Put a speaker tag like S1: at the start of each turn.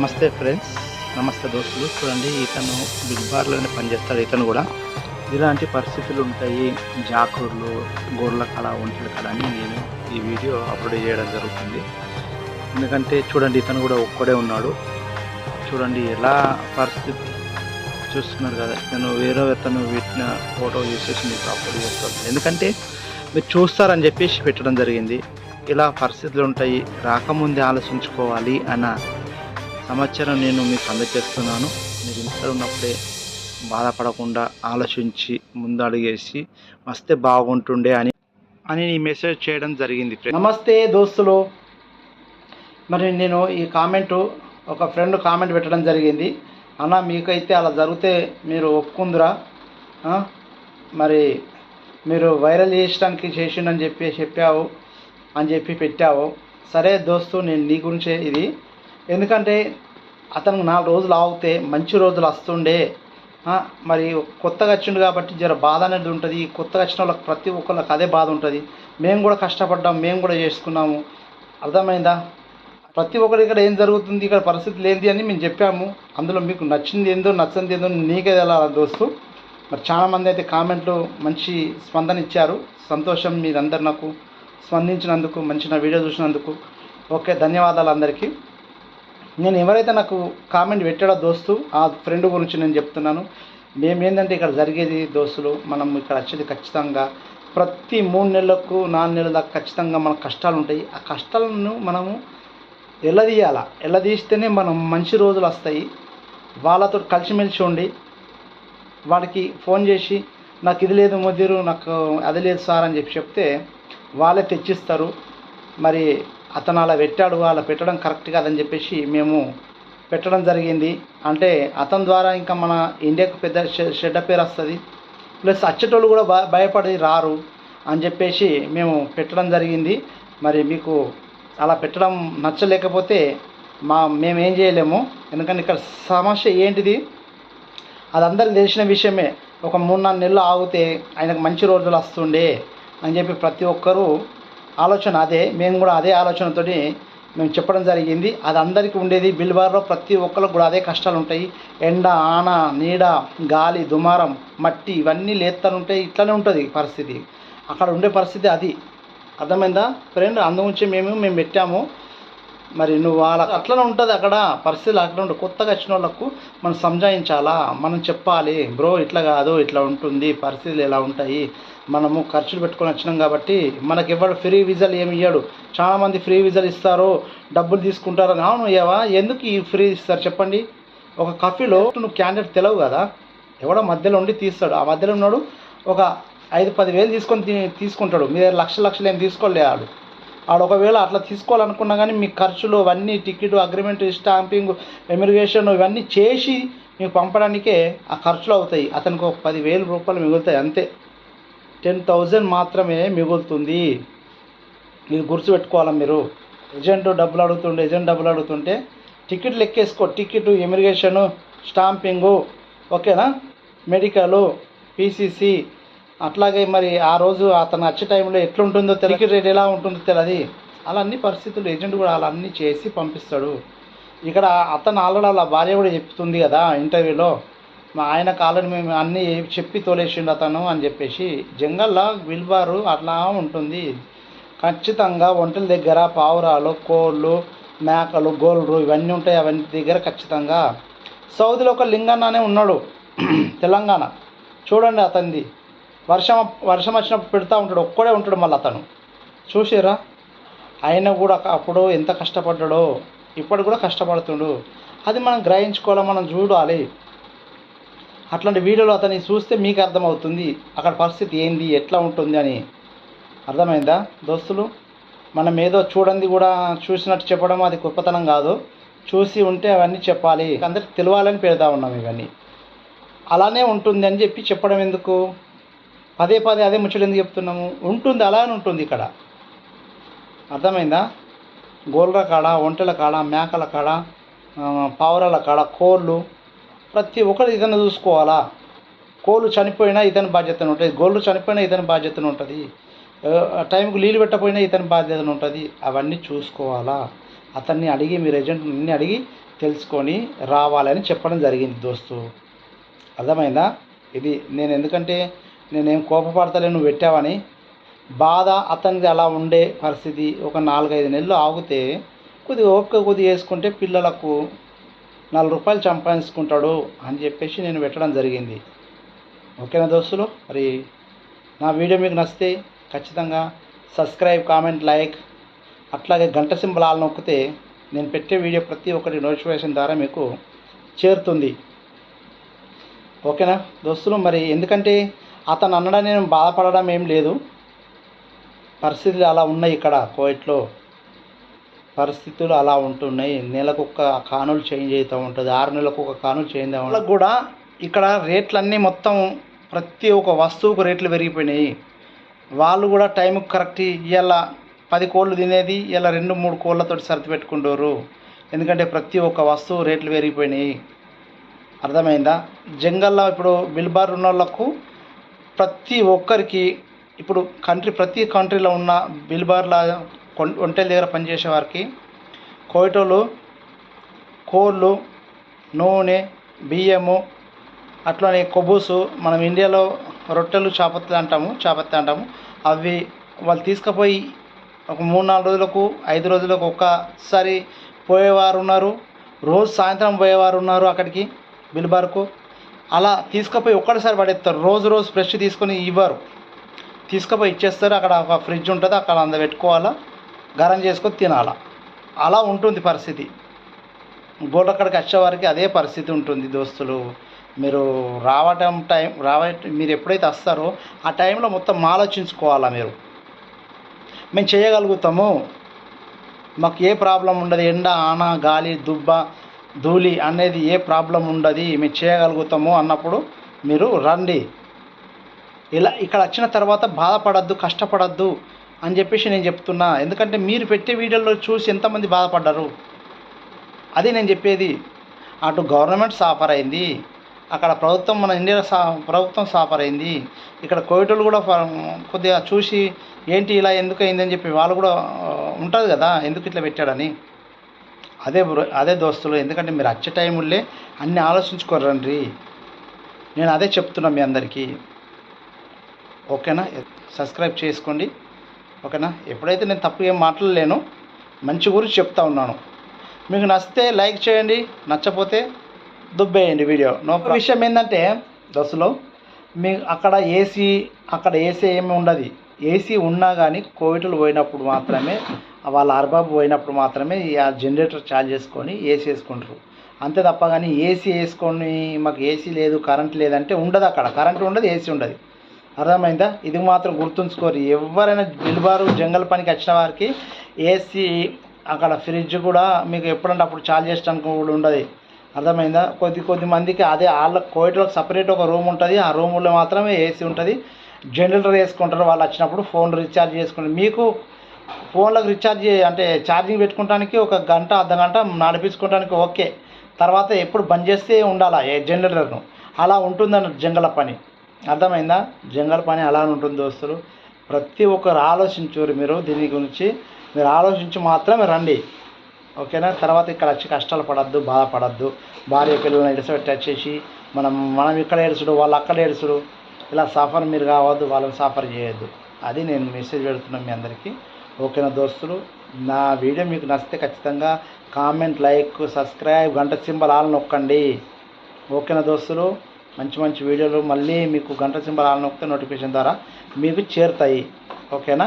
S1: నమస్తే ఫ్రెండ్స్ నమస్తే దోస్తులు. చూడండి ఇతను బిగ్ బార్లోనే పనిచేస్తాడు ఇతను కూడా. ఇలాంటి పరిస్థితులు ఉంటాయి. జాకూర్లు గోర్ల కళ ఒంటల కళ అని నేను ఈ వీడియో అప్లోడ్ చేయడం జరుగుతుంది. ఎందుకంటే చూడండి ఇతను కూడా ఒక్కడే ఉన్నాడు. చూడండి ఎలా పరిస్థితి చూస్తున్నారు కదా నేను వేరే ఇతను వీటిన ఫోటో యూస్ మీకు అప్లోడ్ చేస్తాను ఎందుకంటే మీరు చూస్తారని చెప్పేసి పెట్టడం జరిగింది. ఇలా పరిస్థితులు ఉంటాయి. రాకముందే ఆలోచించుకోవాలి అన్న సమాచారం నేను మీకు అందజేస్తున్నాను మీరు ఇంట్లో ఉన్నప్పుడే బాధపడకుండా ఆలోచించి ముందు అడిగేసి వస్తే బాగుంటుండే అని అని ఈ మెసేజ్ చేయడం జరిగింది నమస్తే దోస్తులు. మరి నేను ఈ కామెంటు ఒక ఫ్రెండ్ కామెంట్ పెట్టడం జరిగింది. అన్న మీకైతే అలా జరిగితే మీరు ఒప్పుకుందురా? మరి మీరు వైరల్ చేసడానికి చేసిండని చెప్పి చెప్పావు అని చెప్పి పెట్టావు. సరే దోస్తు నేను నీ గురించే ఇది. ఎందుకంటే అతనికి నాలుగు రోజులు ఆగితే మంచి రోజులు వస్తుండే. మరి కొత్తగా వచ్చిండు కాబట్టి జర బాధ అనేది ఉంటుంది. కొత్తగా వచ్చిన వాళ్ళకి ప్రతి ఒక్కళ్ళకి అదే బాధ ఉంటుంది. మేము కూడా కష్టపడ్డాం మేము కూడా చేసుకున్నాము. అర్థమైందా? ప్రతి ఒక్కరి ఇక్కడ ఏం జరుగుతుంది ఇక్కడ పరిస్థితులు లేనిది అని మేము చెప్పాము. అందులో మీకు నచ్చింది ఏందో నచ్చింది ఏందో నీకే తెలాలి దోస్తు? మరి చాలామంది అయితే కామెంట్లు మంచి స్పందన ఇచ్చారు. సంతోషం మీరందరు నాకు స్పందించినందుకు మంచి నా వీడియో చూసినందుకు. ఓకే ధన్యవాదాలు అందరికీ. నేను ఎవరైతే నాకు కామెంట్ పెట్టాడో దోస్తు ఆ ఫ్రెండ్ గురించి నేను చెప్తున్నాను. మేము ఏంటంటే ఇక్కడ జరిగేది దోస్తులు మనం ఇక్కడ వచ్చేది ఖచ్చితంగా. ప్రతి మూడు నెలలకు నాలుగు నెలల దాకా ఖచ్చితంగా మన కష్టాలు ఉంటాయి. ఆ కష్టాలను మనము ఎల్లదీయాల? ఎల్లదీస్తేనే మనం మంచి రోజులు వస్తాయి. వాళ్ళతో కలిసిమెలిసి ఉండి వాడికి ఫోన్ చేసి నాకు ఇది లేదు ముదిరు నాకు అది లేదు సార్ అని చెప్పి చెప్తే వాళ్ళే తెచ్చిస్తారు. మరి అతను అలా పెట్టాడు అలా పెట్టడం కరెక్ట్ కాదని చెప్పేసి మేము పెట్టడం జరిగింది. అంటే అతని ద్వారా ఇంకా మన ఇండియాకు పెద్ద షెడ్ చెడ్డ పేరు వస్తుంది. ప్లస్ వచ్చేటోళ్ళు కూడా భ భయపడి రారు అని చెప్పేసి మేము పెట్టడం జరిగింది. మరి మీకు అలా పెట్టడం నచ్చలేకపోతే మా మేము ఏం చేయలేము. ఎందుకంటే ఇక్కడ సమస్య ఏంటిది? అది అందరికి తెలిసిన విషయమే. ఒక మూడు నాలుగు నెలలు ఆగితే ఆయనకు మంచి రోజులు వస్తుండే అని చెప్పి ప్రతి ఒక్కరూ ఆలోచన అదే మేము కూడా అదే ఆలోచనతో మేము చెప్పడం జరిగింది. అది అందరికీ ఉండేది. బిల్బార్లో ప్రతి ఒక్కరికి కూడా అదే కష్టాలు ఉంటాయి. ఎండ ఆన నీడ గాలి దుమారం మట్టి ఇవన్నీ లేస్తూనే ఉంటాయి. ఇట్లానే ఉంటుంది పరిస్థితి. అక్కడ ఉండే పరిస్థితి అది. అర్థమైందా? ఫ్రెండ్ అందుగురించి మేము మేము పెట్టాము. మరి నువ్వు వాళ్ళ అట్లనే ఉంటుంది అక్కడ పరిస్థితులు అట్లా ఉంటుంది. కొత్తగా వచ్చిన వాళ్ళకు మనం సంజాయించాలా? మనం చెప్పాలి బ్రో ఇట్లా కాదు ఇట్లా ఉంటుంది పరిస్థితులు ఎలా ఉంటాయి? మనము ఖర్చులు పెట్టుకొని వచ్చినాం కాబట్టి మనకి ఎవరు ఫ్రీ వీజాలు ఏమి ఇయ్యాడు. చాలామంది ఫ్రీ వీజాలు ఇస్తారు డబ్బులు తీసుకుంటారు అవును ఏవా? ఎందుకు ఈ ఫ్రీ ఇస్తారు చెప్పండి. ఒక కాఫీలో నువ్వు క్యాండిడేట్ తెలవు కదా? ఎవడో మధ్యలో ఉండి తీస్తాడు. ఆ మధ్యలో ఉన్నాడు ఒక ఐదు పది వేలు తీసుకొని తీసుకుంటాడు. మీరు లక్ష లక్షలు ఏం తీసుకోలేడు ఆడ ఒకవేళ అట్లా తీసుకోవాలనుకున్నా కానీ మీ ఖర్చులు అవన్నీ టికెట్ అగ్రిమెంట్ స్టాంపింగ్ ఎమిగ్రేషన్ ఇవన్నీ చేసి మీకు పంపడానికే ఆ ఖర్చులు అవుతాయి. అతనికి ఒక పదివేల రూపాయలు మిగులుతాయి అంతే. టెన్ థౌజండ్ మాత్రమే మిగులుతుంది. ఇది గుర్తుపెట్టుకోవాలా మీరు? ఏజెంట్ డబ్బులు అడుగుతుండే ఏజెంట్ డబ్బులు అడుగుతుంటే టికెట్ లెక్కేసుకో. టికెట్ ఇమిగ్రేషను స్టాంపింగు ఓకేనా? మెడికలు పీసీసీ అట్లాగే మరి ఆ రోజు అతను వచ్చే టైంలో ఎట్లుంటుందో టికెట్ రేట్ ఎలా ఉంటుందో తెలియదు అలా అన్ని పరిస్థితులు ఏజెంట్ కూడా అలా అన్నీ చేసి పంపిస్తాడు. ఇక్కడ అతను ఆల్రెడీ వాళ్ళ భార్య కూడా చెప్తుంది కదా ఇంటర్వ్యూలో మా ఆయన కాలని మేము అన్నీ చెప్పి తోలేసిండు అతను అని చెప్పేసి. జంగల్లో విల్బారు అట్లా ఉంటుంది. ఖచ్చితంగా ఒంటల దగ్గర పావురాలు కోళ్ళు మేకలు గోల్డ్రు ఇవన్నీ ఉంటాయి. అవన్నీ దగ్గర ఖచ్చితంగా. సౌదీలో ఒక లింగన్ననే ఉన్నాడు. తెలంగాణ. చూడండి అతనిది. వర్షం వర్షం వచ్చినప్పుడు పెడతా ఉంటాడు. ఒక్కడే ఉంటాడు మళ్ళీ అతను. చూసిరా ఆయన కూడా అప్పుడు ఎంత కష్టపడ్డాడో ఇప్పుడు కూడా కష్టపడుతుండు. అది మనం గ్రహించుకోవాలి మనం చూడాలి. అట్లాంటి వీడియోలు అతన్ని చూస్తే మీకు అర్థమవుతుంది అక్కడ పరిస్థితి ఏంది ఎట్లా ఉంటుంది అని. అర్థమైందా? దోస్తులు మనం ఏదో చూడండి కూడా చూసినట్టు చెప్పడం అది గొప్పతనం కాదు. చూసి ఉంటే అవన్నీ చెప్పాలి. అందరికి తెలియాలని పెడతా ఉన్నాం ఇవన్నీ. అలానే ఉంటుంది అని చెప్పి చెప్పడం ఎందుకు? పదే పదే అదే ముచ్చట ఎందుకు చెప్తున్నాము? ఉంటుంది అలానే ఉంటుంది ఇక్కడ. అర్థమైందా? గోల్ర కాడ ఒంటెల కాడ మేకల కాడ పావురాల కాడ కోళ్ళు ప్రతి ఒక్కరు ఇతను చూసుకోవాలా? కోళ్ళు చనిపోయినా ఇతని బాధ్యత ఉంటుంది. గోళ్ళు చనిపోయినా ఇతని బాధ్యత ఉంటుంది. టైంకు నీళ్ళు పెట్టకపోయినా ఇతని బాధ్యత ఉంటుంది. అవన్నీ చూసుకోవాలా? అతన్ని అడిగి మీరు ఏజెంట్ని అడిగి తెలుసుకొని రావాలని చెప్పడం జరిగింది దోస్తు. అర్థమైందా? ఇది నేను ఎందుకంటే నేనేం కోపపడతలే నువ్వు పెట్టావని. బాధ అతనికి అలా ఉండే పరిస్థితి ఒక నాలుగైదు నెలలు ఆగితే కొద్దిగా ఓపిక కొద్దిగా వేసుకుంటే పిల్లలకు నాలుగు రూపాయలు సంపాదించుకుంటాడు అని చెప్పేసి నేను పెట్టడం జరిగింది. ఓకేనా దోస్తులు? మరి నా వీడియో మీకు నచ్చితే ఖచ్చితంగా సబ్స్క్రైబ్ కామెంట్ లైక్ అట్లాగే గంట సింబల్ ఆల్ నొక్కితే నేను పెట్టే వీడియో ప్రతి ఒక్కటి నోటిఫికేషన్ ద్వారా మీకు చేరుతుంది. ఓకేనా దోస్తులు? మరి ఎందుకంటే అతను అనడం నేను బాధపడడం ఏం లేదు. పరిస్థితులు అలా ఉన్నాయి ఇక్కడ కోవిట్లో పరిస్థితులు అలా ఉంటున్నాయి. నెలకు ఒక కానులు చేంజ్ అవుతూ ఉంటుంది. ఆరు నెలలకు ఒక కానులు చేంజ్ అవ్వడం కూడా ఇక్కడ రేట్లన్నీ మొత్తం ప్రతి ఒక్క వస్తువుకు రేట్లు పెరిగిపోయినాయి. వాళ్ళు కూడా టైంకి కరెక్ట్ ఇవాళ పది కోళ్ళు తినేది ఇలా రెండు మూడు కోళ్ళతో సర్ది పెట్టుకుంటారు ఎందుకంటే ప్రతి ఒక్క వస్తువు రేట్లు పెరిగిపోయినాయి. అర్థమైందా? జంగల్లో ఇప్పుడు బిల్బార్ ఉన్న వాళ్ళకు ప్రతి ఒక్కరికి ఇప్పుడు కంట్రీ ప్రతి కంట్రీలో ఉన్న బిల్బార్ల ఒంటెల దగ్గర పనిచేసే వారికి కోయటోళ్ళు కోళ్ళు నూనె బియ్యము అట్లనే కొబ్బుసు మనం ఇండియాలో రొట్టెలు చాపత్తి అంటాము చాపత్తి అంటాము. అవి వాళ్ళు తీసుకుపోయి ఒక మూడు నాలుగు రోజులకు ఐదు రోజులకు ఒక్కసారి పోయేవారు ఉన్నారు. రోజు సాయంత్రం పోయేవారు ఉన్నారు అక్కడికి బిల్బార్కు. అలా తీసుకుపోయి ఒక్కడసారి పడేస్తారు. రోజు రోజు ఫ్రెష్ తీసుకొని ఇవ్వరు. తీసుకుపోయి ఇచ్చేస్తారు. అక్కడ ఒక ఫ్రిడ్జ్ ఉంటుంది. అక్కడ అంద పెట్టుకోవాలా గరం చేసుకొని తినాలా? అలా ఉంటుంది పరిస్థితి. గోడక్కడికి వచ్చేవారికి అదే పరిస్థితి ఉంటుంది దోస్తులు. మీరు రావటం టైం రావ మీరు ఎప్పుడైతే వస్తారో ఆ టైంలో మొత్తం ఆలోచించుకోవాలా మీరు? మేము చేయగలుగుతాము. మాకు ఏ ప్రాబ్లం ఉండదు. ఎండ ఆన గాలి దుబ్బ ధూళి అనేది ఏ ప్రాబ్లం ఉండదు మేము చేయగలుగుతాము అన్నప్పుడు మీరు రండి. ఇలా ఇక్కడ వచ్చిన తర్వాత బాధపడద్దు కష్టపడద్దు అని చెప్పేసి నేను చెప్తున్నా. ఎందుకంటే మీరు పెట్టే వీడియోలో చూసి ఎంతమంది బాధపడ్డారు? అది నేను చెప్పేది. అటు గవర్నమెంట్ సాఫర్ అయింది అక్కడ ప్రభుత్వం మన ఇండియా సా ప్రభుత్వం సాఫర్ అయింది ఇక్కడ కోవిటోళ్ళు కూడా కొద్దిగా చూసి ఏంటి ఇలా ఎందుకు అయిందని చెప్పి వాళ్ళు కూడా ఉంటుంది కదా ఎందుకు ఇట్లా పెట్టాడని. అదే బ్రో అదే దోస్తులు ఎందుకంటే మీరు వచ్చే టైముల్లే అన్నీ ఆలోచించుకోరండి నేను అదే చెప్తున్నా మీ అందరికీ. ఓకేనా? సబ్స్క్రైబ్ చేసుకోండి. ఓకేనా? ఎప్పుడైతే నేను తప్పు ఏం మాట్లాడలేను మంచి గురించి చెప్తా ఉన్నాను. మీకు నచ్చితే లైక్ చేయండి నచ్చపోతే దుబ్బేయండి వీడియో. నో విషయం ఏంటంటే దశలో మీ అక్కడ ఏసీ అక్కడ ఏసీ ఏమి ఉండదు. ఏసీ ఉన్నా కానీ కోవిడ్లు పోయినప్పుడు మాత్రమే వాళ్ళ అర్బాబు పోయినప్పుడు మాత్రమే ఆ జనరేటర్ ఛార్జ్ చేసుకొని ఏసీ వేసుకుంటారు. అంతే తప్ప కానీ ఏసీ వేసుకొని మాకు ఏసీ లేదు కరెంట్ లేదంటే ఉండదు అక్కడ. కరెంట్ ఉండదు ఏసీ ఉండదు. అర్థమైందా? ఇది మాత్రం గుర్తుంచుకోరు. ఎవరైనా బిల్బారు జంగల్ పనికి వచ్చిన వారికి ఏసీ అక్కడ ఫ్రిడ్జ్ కూడా మీకు ఎప్పుడంటే అప్పుడు చార్జ్ చేయడానికి కూడా ఉండదు. అర్థమైందా? కొద్ది కొద్ది మందికి అదే వాళ్ళ కోయిటలకు సపరేట్ ఒక రూమ్ ఉంటుంది. ఆ రూములో మాత్రమే ఏసీ ఉంటుంది. జనరేటర్ వేసుకుంటారు. వాళ్ళు వచ్చినప్పుడు ఫోన్ రీఛార్జ్ చేసుకుంటారు మీకు ఫోన్లకు రీఛార్జ్ అంటే ఛార్జింగ్ పెట్టుకోవడానికి ఒక గంట అర్ధ గంట నడిపించుకోవడానికి ఓకే. తర్వాత ఎప్పుడు బంద్ చేస్తే ఉండాలా ఏ జనరేటర్ను? అలా ఉంటుందన్న జంగల పని. అర్థమైందా? జంగల పని అలా ఉంటుంది దోస్తులు? ప్రతి ఒక్కరు ఆలోచించరు మీరు దీని గురించి. మీరు ఆలోచించి మాత్రమే రండి. ఓకేనా? తర్వాత ఇక్కడ వచ్చి కష్టాలు పడద్దు బాధపడద్దు. భార్య పిల్లల్ని ఎడసబెట్టి వచ్చేసి మనం మనం ఇక్కడ ఏడుచుడు వాళ్ళు అక్కడ ఏడుచుడు. ఇలా సఫర్ మీరు కావద్దు వాళ్ళని సఫర్ చేయొద్దు. అది నేను మెసేజ్ పెడుతున్నాను మీ అందరికీ. ఓకేనా దోస్తులు? నా వీడియో మీకు నచ్చితే ఖచ్చితంగా కామెంట్ లైక్ సబ్స్క్రైబ్ గంట సింబల్ ఆల్ నొక్కండి. ఓకేనా దోస్తులు? మంచి మంచి వీడియోలు మళ్ళీ మీకు గంట సింబల్ ఆల్ నొక్కితే నోటిఫికేషన్ ద్వారా మీకు చేరుతాయి. ఓకేనా?